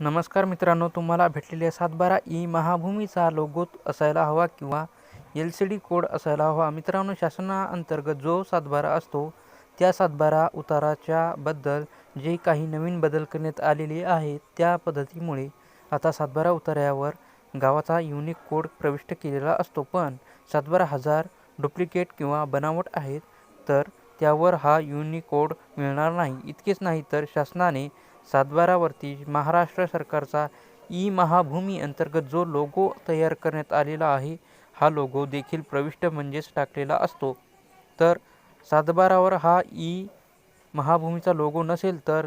नमस्कार मित्रांनो तुम्हाला भेटलेल्या सातबारा ई महाभूमीचा लोगो असायला हवा किंवा एल सी डी कोड असायला हवा. मित्रांनो शासनाअंतर्गत जो सातबारा असतो त्या सातबारा उताराच्या बद्दल जे काही नवीन बदल करण्यात आलेले आहेत त्या पद्धतीमुळे आता सातबारा उतार्यावर गावाचा युनिक कोड प्रविष्ट केलेला असतो. पण सातबारा हजार डुप्लिकेट किंवा बनावट आहेत तर त्यावर हा युनिक कोड मिळणार नाही. इतकेच नाही तर शासनाने सातबारावरती महाराष्ट्र सरकारचा ई महाभूमी अंतर्गत जो लोगो तयार करण्यात आलेला आहे हा लोगो देखील प्रविष्ट म्हणजेच टाकलेला असतो. तर सातबारावर हा ई महाभूमीचा लोगो नसेल तर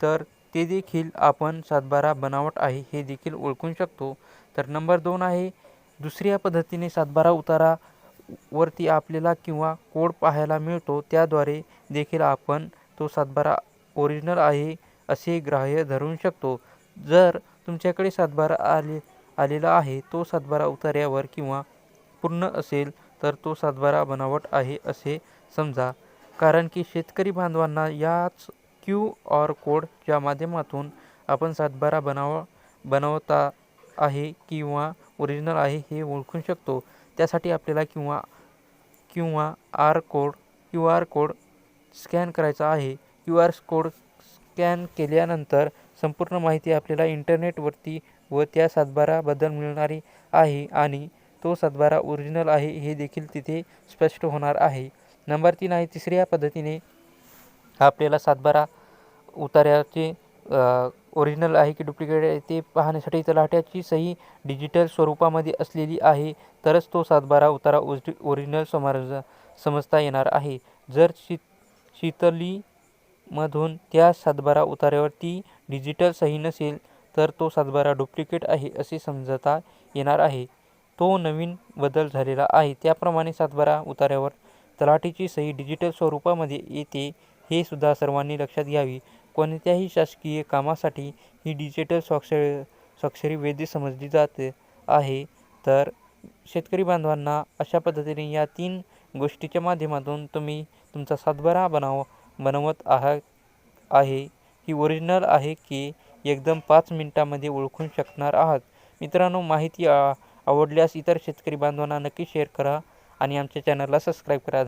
तर ते देखील आपण सातबारा बनावट आहे हे देखील ओळखू शकतो. तर नंबर दोन आहे दुसऱ्या पद्धतीने सातबारा उतारा वरती आपल्याला किंवा कोड पाहायला मिळतो त्याद्वारे देखील आपण तो सातबारा ओरिजिनल आहे असे ग्राह्य धरू शकतो. जर तुमच्याकडे सातबारा आले आलेला आहे तो सातबारा उतार्यावर किंवा पूर्ण असेल तर तो सातबारा बनावट आहे असे समजा. कारण की शेतकरी बांधवांना याच क्यू आर कोडच्या माध्यमातून आपण सातबारा बनाव बनवता आहे किंवा ओरिजिनल आहे हे ओळखू शकतो. त्यासाठी आपल्याला किंवा किंवा R code Q R code scan करायचा आहे. क्यू आर कोड स्कॅन केल्यानंतर संपूर्ण माहिती आपल्याला इंटरनेटवरती व त्या सातबाराबद्दल मिळणारी आहे आणि तो सातबारा ओरिजिनल आहे हे देखील तिथे स्पष्ट होणार आहे. नंबर तीन आहे तिसऱ्या पद्धतीने आपल्याला सातबारा उतार्याचे ओरिजिनल आहे की डुप्लिकेट आहे ते पाहण्यासाठी तलाट्याची सही डिजिटल स्वरूपामध्ये असलेली आहे तरच तो सातबारा उतारा ओरिजिनल समज समजता येणार आहे. जर शी मधून त्या सातबारा उतार्यावरती डिजिटल सही नसेल तर तो सातबारा डुप्लिकेट आहे असे समजता येणार आहे. तो नवीन बदल झालेला आहे. त्याप्रमाणे सातबारा उतार्यावर तलाठीची सही डिजिटल स्वरूपामध्ये येते हे सुद्धा सर्वांनी लक्षात घ्यावी. कोणत्याही शासकीय कामासाठी ही डिजिटल स्वाक्षर स्वाक्षरी वैध समजली जाते आहे. तर शेतकरी बांधवांना अशा पद्धतीने या तीन गोष्टीच्या माध्यमातून तुम्ही तुमचा सातबारा बनावा बनवत आहात आहे. की ओरिजिनल आहे की एकदम पाच मिनटामध्ये ओळखू शकणार आहात. मित्रांनो माहिती आवडल्यास इतर शेतकरी बांधवांना नक्की शेअर करा आणि आमच्या चॅनलला सबस्क्राईब करा.